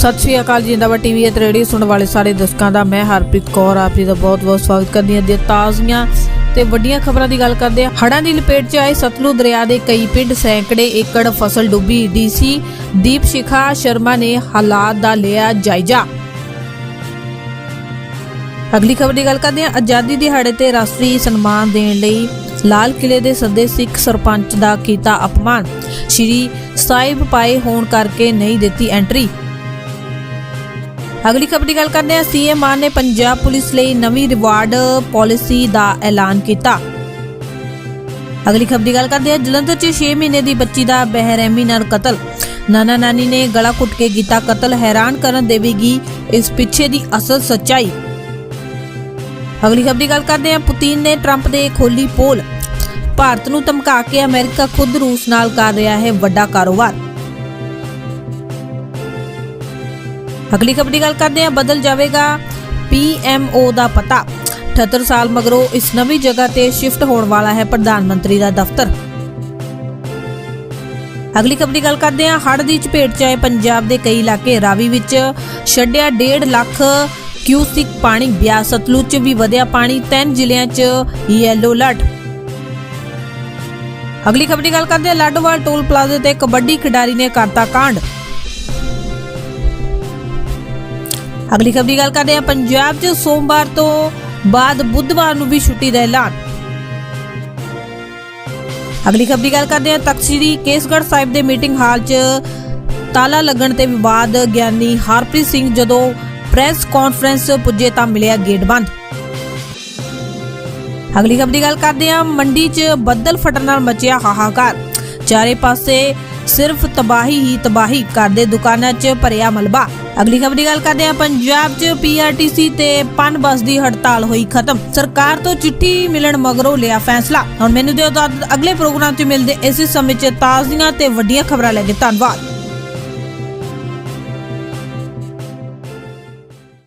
ਸਤਿ ਸ਼੍ਰੀ ਅਕਾਲ ਜਿੰਦਾਬਾਦ ਟੀਵੀ ਅਤੇ ਰੇਡੀਓ ਸੁਣਨ ਵਾਲੇ ਸਾਰੇ ਦਰਸ਼ਕਾਂ ਦਾ, ਮੈਂ ਹਰਪ੍ਰੀਤ ਕੌਰ, ਆਪ ਜੀ ਦਾ ਬਹੁਤ-ਬਹੁਤ ਸਵਾਗਤ ਕਰਦੀ ਹਾਂ। ਦੇ ਤਾਜ਼ੀਆਂ ਤੇ ਵੱਡੀਆਂ ਖਬਰਾਂ ਦੀ ਗੱਲ ਕਰਦੇ ਹਾਂ। ਹੜ੍ਹਾਂ ਦੀ ਲਪੇਟ 'ਚ ਆਏ ਸਤਲੁਜ ਦਰਿਆ ਦੇ ਕਈ ਪਿੰਡ, ਸੈਂਕੜੇ ਏਕੜ ਫਸਲ ਡੁੱਬੀ। ਡੀਸੀ ਦੀਪ ਸ਼ਿਖਾ ਸ਼ਰਮਾ ਨੇ ਹਾਲਾਤ ਦਾ ਲਿਆ ਜਾਇਜ਼ਾ। ਅਗਲੀ ਖਬਰ ਦੀ ਗੱਲ ਕਰਦੇ ਹਾਂ। ਆਜ਼ਾਦੀ ਦਿਹਾੜੇ ਤੇ ਰਾਸ਼ਟਰੀ ਸਨਮਾਨ ਦੇਣ ਲਈ ਲਾਲ ਕਿਲੇ ਦੇ ਸੱਦੇ ਸਿੱਖ ਸਰਪੰਚ ਦਾ ਕੀਤਾ ਅਪਮਾਨ। ਸ਼੍ਰੀ ਸਾਹਿਬ ਪਾਏ ਹੋਣ ਕਰਕੇ ਨਹੀਂ ਦਿੱਤੀ ਐਂਟਰੀ ਅਗਲੀ ਖਬਰ ਦੀ ਗੱਲ ਕਰਦੇ ਹਾਂ। ਸੀਐਮ ਮਾਨ ਨੇ ਪੰਜਾਬ ਪੁਲਿਸ ਲਈ ਨਵੀਂ ਰਿਵਾਰਡ ਪਾਲਿਸੀ ਦਾ ਐਲਾਨ ਕੀਤਾ। ਅਗਲੀ ਖਬਰ ਦੀ ਗੱਲ ਕਰਦੇ ਹਾਂ। ਜਲੰਧਰ 'ਚ 6 ਮਹੀਨੇ ਦੀ ਬੱਚੀ ਦਾ ਬਹਿਰਹਿਮੀ ਨਾਲ ਕਤਲ। ਨਾਨਾ ਨਾਨੀ ਨੇ ਗਲਾ ਘੁੱਟ ਕੇ ਕੀਤਾ ਕਤਲ। ਹੈਰਾਨ ਕਰਨ ਦੇਵੇਗੀ ਇਸ ਪਿੱਛੇ ਦੀ ਅਸਲ ਸੱਚਾਈ। ਅਗਲੀ ਖਬਰ ਦੀ ਗੱਲ ਕਰਦੇ ਹਾਂ। ਪੁਤਿਨ ਨੇ ਟਰੰਪ ਦੇ ਖੋਲੀ ਪੋਲ। ਭਾਰਤ ਨੂੰ ਧਮਕਾ ਕੇ ਅਮਰੀਕਾ ਖੁਦ ਰੂਸ ਨਾਲ ਕਰ ਰਿਹਾ ਹੈ ਵੱਡਾ ਕਾਰੋਬਾਰ। ਅਗਲੀ ਖਬਰ ਦੀ ਗੱਲ ਕਰਦੇ ਹਾਂ, ਬਦਲ ਜਾਵੇਗਾ ਪੀਐਮਓ ਦਾ ਪਤਾ। 78 ਸਾਲ ਮਗਰੋਂ ਇਸ ਨਵੀਂ ਜਗ੍ਹਾ ਤੇ ਸ਼ਿਫਟ ਹੋਣ ਵਾਲਾ ਹੈ ਪ੍ਰਧਾਨ ਮੰਤਰੀ ਦਾ ਦਫ਼ਤਰ। ਅਗਲੀ ਖਬਰ ਦੀ ਗੱਲ ਕਰਦੇ ਹਾਂ, ਹੜ੍ਹ ਦੀ ਚਪੇਟ 'ਚ ਆਏ ਪੰਜਾਬ ਦੇ ਕਈ ਇਲਾਕੇ, ਰਾਵੀ ਵਿੱਚ ਛੱਡਿਆ 1.5 ਲੱਖ ਕਿਊਸਿਕ ਪਾਣੀ, ਬਿਆਸ ਸਤਲੁਜ 'ਚ ਵੀ ਵਧਿਆ ਪਾਣੀ, ਤਿੰਨ ਜ਼ਿਲ੍ਹਿਆਂ 'ਚ ਯੈਲੋ ਅਲਰਟ ਅਗਲੀ ਖਬਰ ਦੀ ਗੱਲ ਕਰਦੇ ਹਾਂ, ਲਾਡੋਵਾਲ ਟੋਲ ਪਲਾਜ਼ੇ ਤੇ ਕਬੱਡੀ ਖਿਡਾਰੀ ਨੇ ਕਰਤਾ ਕਾਂਡ। ਅਗਲੀ ਖਬਰ ਦੀ ਗੱਲ ਕਰਦੇ ਹਾਂ, ਪੰਜਾਬ 'ਚ ਸੋਮਵਾਰ ਤੋਂ ਬਾਅਦ ਬੁੱਧਵਾਰ ਨੂੰ ਵੀ ਛੁੱਟੀ ਦਾ ਐਲਾਨ। ਅਗਲੀ ਖਬਰ ਦੀ ਗੱਲ ਕਰਦੇ ਹਾਂ, ਤਖ਼ਤ ਕੇਸਗੜ੍ਹ ਸਾਹਿਬ ਦੇ ਮੀਟਿੰਗ ਹਾਲ 'ਚ ਤਾਲਾ ਲੱਗਣ ਤੇ ਵਿਵਾਦ, ਗਿਆਨੀ ਹਰਪ੍ਰੀਤ ਸਿੰਘ ਜਦੋਂ ਪ੍ਰੈਸ ਕਾਨਫਰੰਸ ਪੁੱਜੇ ਤਾਂ ਮਿਲਿਆ ਗੇਟ ਬੰਦ। ਅਗਲੀ ਖਬਰ ਦੀ ਗੱਲ ਕਰਦੇ ਹਾਂ, ਮੰਡੀ 'ਚ ਬੱਦਲ ਫਟਣ ਨਾਲ ਮਚਿਆ ਹਾਹਾਕਾਰ। ਚਾਰੇ ਪਾਸੇ ਸਿਰਫ ਤਬਾਹੀ ਹੀ ਤਬਾਹੀ ਕਰਦੇ ਦੁਕਾਨਾਂ 'ਚ ਭਰਿਆ ਮਲਬਾ। ਅਗਲੀ ਖਬਰ ਦੀ ਗੱਲ ਕਰਦੇ ਹਾਂ, ਪੰਜਾਬ 'ਚ ਪੀਆਰਟੀਸੀ ਤੇ ਪਨ ਬੱਸ ਦੀ ਹੜਤਾਲ ਹੋਈ ਖਤਮ। ਸਰਕਾਰ ਤੋਂ ਚਿੱਠੀ ਮਿਲਣ ਮਗਰੋਂ ਲਿਆ ਫੈਸਲਾ। ਹੁਣ ਮੈਨੂੰ ਦਿਓ ਅਗਲੇ ਪ੍ਰੋਗਰਾਮ 'ਚ ਮਿਲਦੇ ਇਸੇ ਸਮੇਂ 'ਚ ਤਾਜ਼ੀਆਂ ਤੇ ਵੱਡੀਆਂ ਖਬਰਾਂ ਲੈ ਕੇ ਧੰਨਵਾਦ।